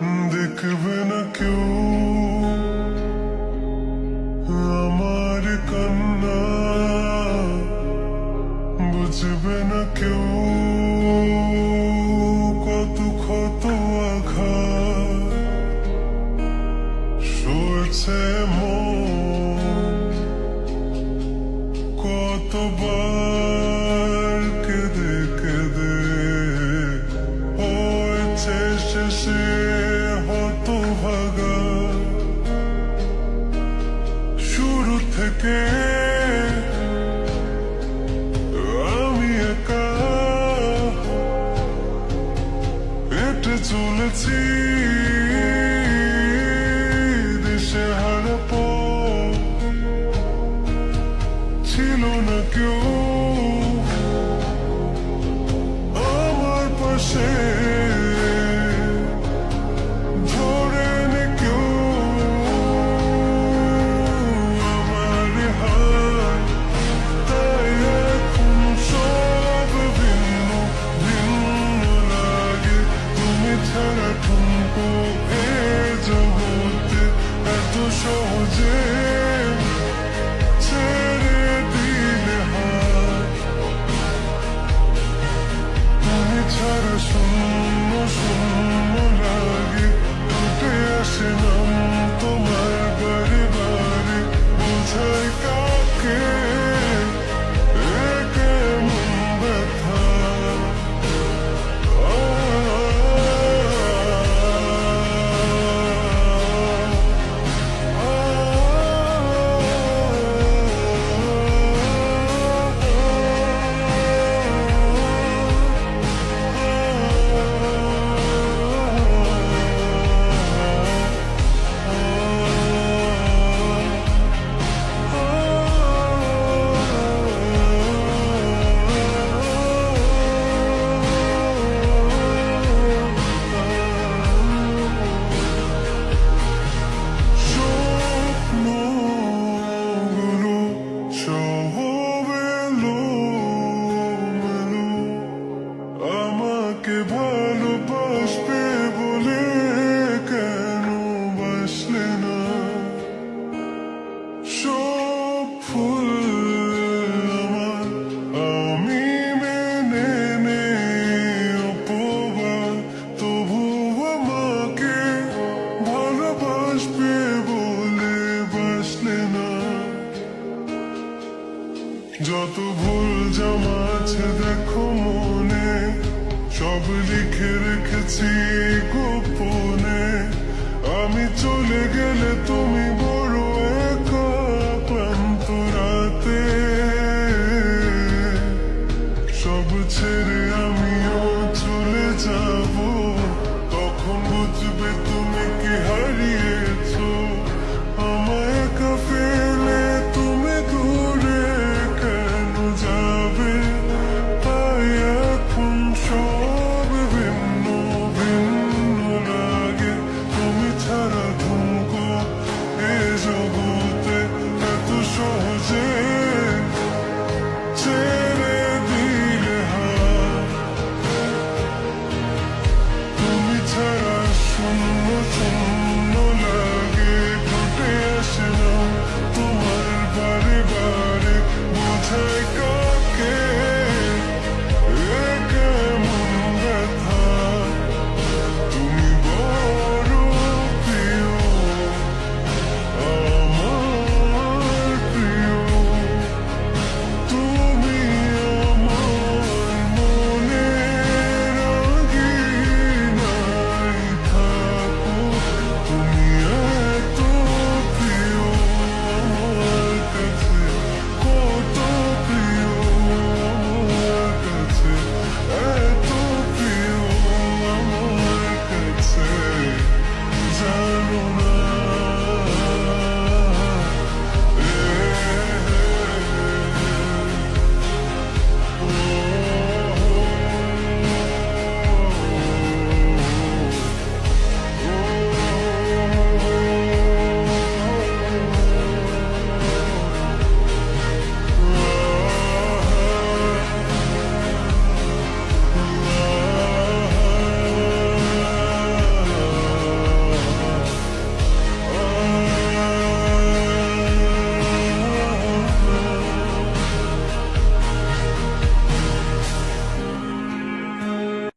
দেখবে না কেউ আমার কান্না বুঝবে না কেউ কত ক্ষত আঘাত সে হতভাগা শুরু থেকে আমি একা। এটে চলেছি que moi. সব রেখেছি আমি চলে গেলে তুমি